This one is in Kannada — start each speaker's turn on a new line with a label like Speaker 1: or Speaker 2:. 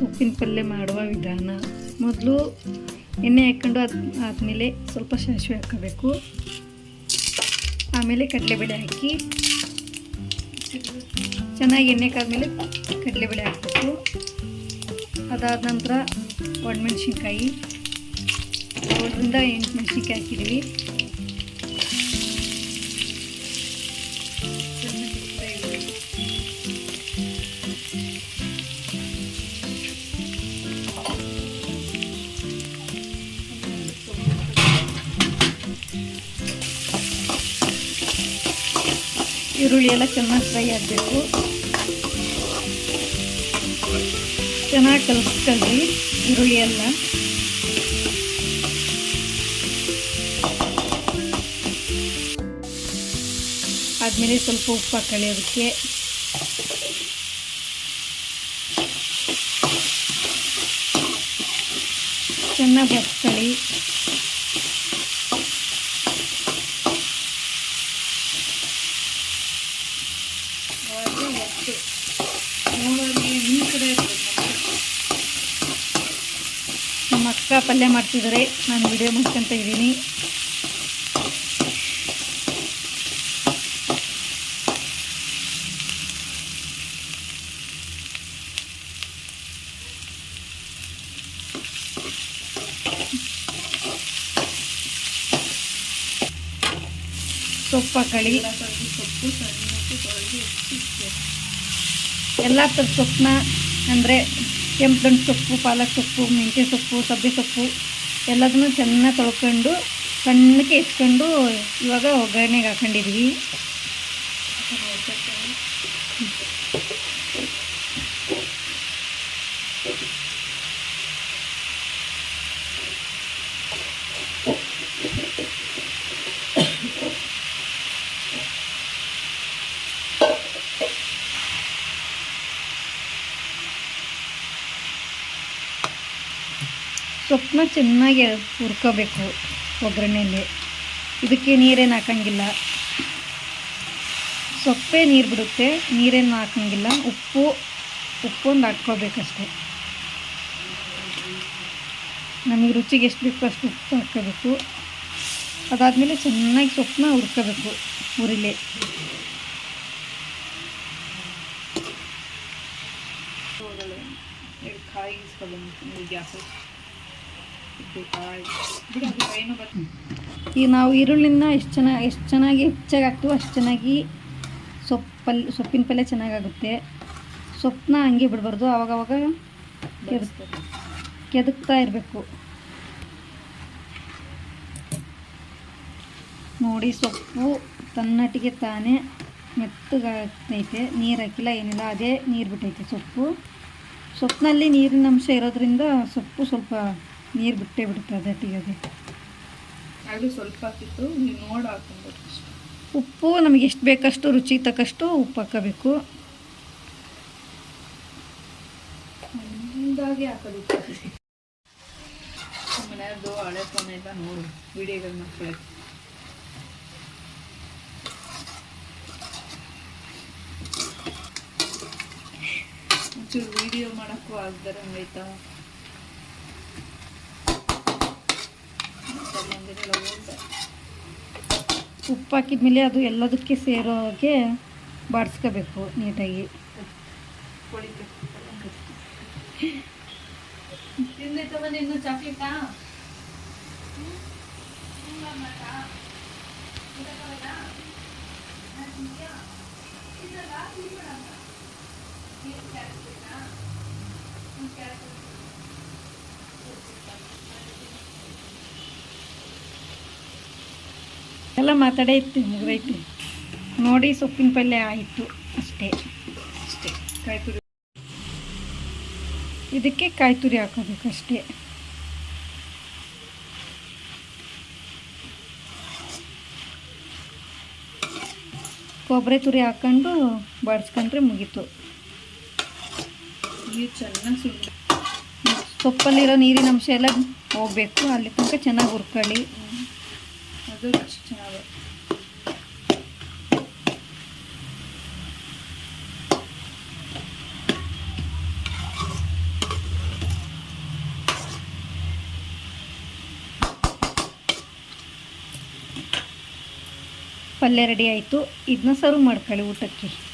Speaker 1: ಸೊಪ್ಪಿನ ಪಲ್ಯ ಮಾಡುವ ವಿಧಾನ. ಮೊದಲು ಎಣ್ಣೆ ಹಾಕ್ಕೊಂಡು ಅದು ಆದಮೇಲೆ ಸ್ವಲ್ಪ ಸಾಸಿವೆ ಹಾಕಬೇಕು. ಆಮೇಲೆ ಕಡಲೆಬೇಳೆ ಹಾಕಿ ಚೆನ್ನಾಗಿ ಎಣ್ಣೆ ಕಾದ್ಮೇಲೆ ಕಡಲೆಬೇಳೆ ಹಾಕಬೇಕು. ಅದಾದ ನಂತರ ಒಣಮೆಣ್ಸಿನ್ಕಾಯಿ. ಏಳರಿಂದ ಎಂಟು ಮೆಣಸಿನ್ಕಾಯಿ ಹಾಕಿದ್ವಿ ಈರುಳ್ಳಿ ಎಲ್ಲ ಚೆನ್ನಾಗಿ ಫ್ರೈ ಆಗಬೇಕು. ಚೆನ್ನಾಗಿ ಕಲಿಸ್ಕೊಳ್ಳಿ ಈರುಳ್ಳಿ ಎಲ್ಲ ಆದಮೇಲೆ ಸ್ವಲ್ಪ ಉಪ್ಪು ಹಾಕೊಳ್ಳಿ ಅದಕ್ಕೆ. ಚೆನ್ನಾಗಿ ಬರ್ಕೊಳ್ಳಿ. ನಮ್ಮ ಅಕ್ಕ ಪಲ್ಯ ಮಾಡ್ತಿದ್ದಾರೆ ನಾನು ವಿಡಿಯೋ ಮಾಡ್ಕೊತ ಇದ್ದೀನಿ. ಸೊಪ್ಪು ಹಾಕೊಳ್ಳಿ ಎಲ್ಲ ಥರದ ಸೊಪ್ಪನ್ನ ಅಂದರೆ ಕೆಂಪು ಸೊಪ್ಪು, ಪಾಲಕ್ ಸೊಪ್ಪು, ಮೆಂತ್ಯ ಸೊಪ್ಪು, ಸಬ್ಬೆ ಸೊಪ್ಪು ಎಲ್ಲದನ್ನು ಚೆನ್ನಾಗಿ ತೊಳ್ಕೊಂಡು ಸಣ್ಣಕ್ಕೆ ಇಟ್ಕೊಂಡು ಇವಾಗ ಒಗ್ಗರಣೆಗೆ ಹಾಕೊಂಡಿದ್ವಿ. ಸೊಪ್ಪನ್ನ ಚೆನ್ನಾಗಿ ಹುರ್ಕೋಬೇಕು ಒಗ್ಗರಣೆಯಲ್ಲಿ ಇದಕ್ಕೆ ನೀರೇನು ಹಾಕಂಗಿಲ್ಲ. ಸೊಪ್ಪೇ ನೀರು ಬಿಡುತ್ತೆ, ನೀರೇನು ಹಾಕಂಗಿಲ್ಲ. ಉಪ್ಪು, ಉಪ್ಪೊಂದು ಹಾಕ್ಕೋಬೇಕಷ್ಟೆ. ನಮಗೆ ರುಚಿಗೆ ಎಷ್ಟು ಬೇಕು ಅಷ್ಟು ಉಪ್ಪು ಹಾಕ್ಕೋಬೇಕು. ಅದಾದಮೇಲೆ ಚೆನ್ನಾಗಿ ಸೊಪ್ಪನ್ನ ಹುರ್ಕೋಬೇಕು ಉರಿಲೆ
Speaker 2: ಕಾಯಿ
Speaker 1: ಈಗ ನಾವು ಈರುಳ್ಳಿನ ಎಷ್ಟು ಚೆನ್ನಾಗಿ ಎಷ್ಟು ಚೆನ್ನಾಗಿ ಹೆಚ್ಚಾಗಿ ಹಾಕ್ತೀವೋ ಅಷ್ಟು ಚೆನ್ನಾಗಿ ಸೊಪ್ಪಲ್ಲಿ, ಸೊಪ್ಪಿನ ಪಲ್ಯ ಚೆನ್ನಾಗಾಗುತ್ತೆ. ಸೊಪ್ಪನ್ನ ಹಂಗೆ ಬಿಡಬಾರ್ದು ಆವಾಗವಾಗ ಕೆದ್ ಕೆದಕ್ತಾ ಇರಬೇಕು. ನೋಡಿ, ಸೊಪ್ಪು ತನ್ನಟಿಗೆ ತಾನೇ ಮೆತ್ತಗಾಗ್ತೈತೆ. ನೀರು ಹಾಕಿಲ್ಲ, ಏನಿಲ್ಲ, ಅದೇ ನೀರು ಬಿಟ್ಟೈತೆ ಸೊಪ್ಪು. ಸೊಪ್ಪಿನಲ್ಲಿ ನೀರಿನ ಅಂಶ ಇರೋದ್ರಿಂದ ಸೊಪ್ಪು ಸ್ವಲ್ಪ ನೀರು ಬಿಟ್ಟೇ ಬಿಡುತ್ತೆ ಅದಟ್ಟಿಗೆ ಅದೇ
Speaker 2: ಅದು ಸ್ವಲ್ಪ ಹಾಕಿತ್ತು ನೀವು ನೋಡಿ ಹಾಕೊಂಡು
Speaker 1: ಉಪ್ಪು ನಮಗೆ ಎಷ್ಟು ಬೇಕಷ್ಟು ರುಚಿ ತಕ್ಕಷ್ಟು ಉಪ್ಪು ಹಾಕಬೇಕು.
Speaker 2: ಮುಂದಾಗಿ ಹಾಕೋದು. ಮನೆಯದು ಹಳೆ ಫೋನ್ ಎಲ್ಲ ನೋಡು ವಿಡಿಯೋಗಳು ಮಕ್ಕಳಿಗೆ ಒಂಚೂರು ವಿಡಿಯೋ ಮಾಡೋಕ್ಕೂ ಆಗ್ದಾರ ಹಂಗೈತಾ
Speaker 1: ಉಪ್ಪು ಹಾಕಿದ್ಮೇಲೆ ಅದು ಎಲ್ಲದಕ್ಕೆ ಸೇರೋ ಹಾಗೆ ಬಾಡಿಸ್ಕೋಬೇಕು ನೀಟಾಗಿ.
Speaker 2: ಕೊಳಿಕೆ ತಿಂದೈತವ ಇನ್ನು ಚಾಕ್ಲೇಟಾ?
Speaker 1: ಎಲ್ಲ ಮಾತಾಡೇ ಇತ್ತು ಮುಗಿದೈತಿ. ನೋಡಿ ಸೊಪ್ಪಿನ ಪಲ್ಯ ಆಯಿತು ಅಷ್ಟೇ.
Speaker 2: ಅಷ್ಟೇ. ಕಾಯಿ ತುರಿ
Speaker 1: ಇದಕ್ಕೆ ಕಾಯಿ ತುರಿ ಹಾಕೋಬೇಕು ಅಷ್ಟೇ. ಕೊಬ್ಬರಿ ತುರಿ ಹಾಕ್ಕೊಂಡು ಬಾಡಿಸ್ಕೊಂಡ್ರೆ ಮುಗೀತು.
Speaker 2: ನೀರು ಚೆನ್ನಾಗಿ
Speaker 1: ಸೊಪ್ಪಲ್ಲಿರೋ ನೀರಿನ ಅಂಶ ಎಲ್ಲ ಹೋಗಬೇಕು ಅಲ್ಲಿ ತನಕ ಚೆನ್ನಾಗಿ ಹುರ್ಕೊಳ್ಳಿ.
Speaker 2: ಅದು ಅಷ್ಟು. ನಾವು
Speaker 1: ಪಲ್ಯ ರೆಡಿ ಆಯಿತು. ಇದನ್ನ ಸರ್ವ್ ಮಾಡ್ಕೊಳ್ಳಿ ಊಟಕ್ಕೆ.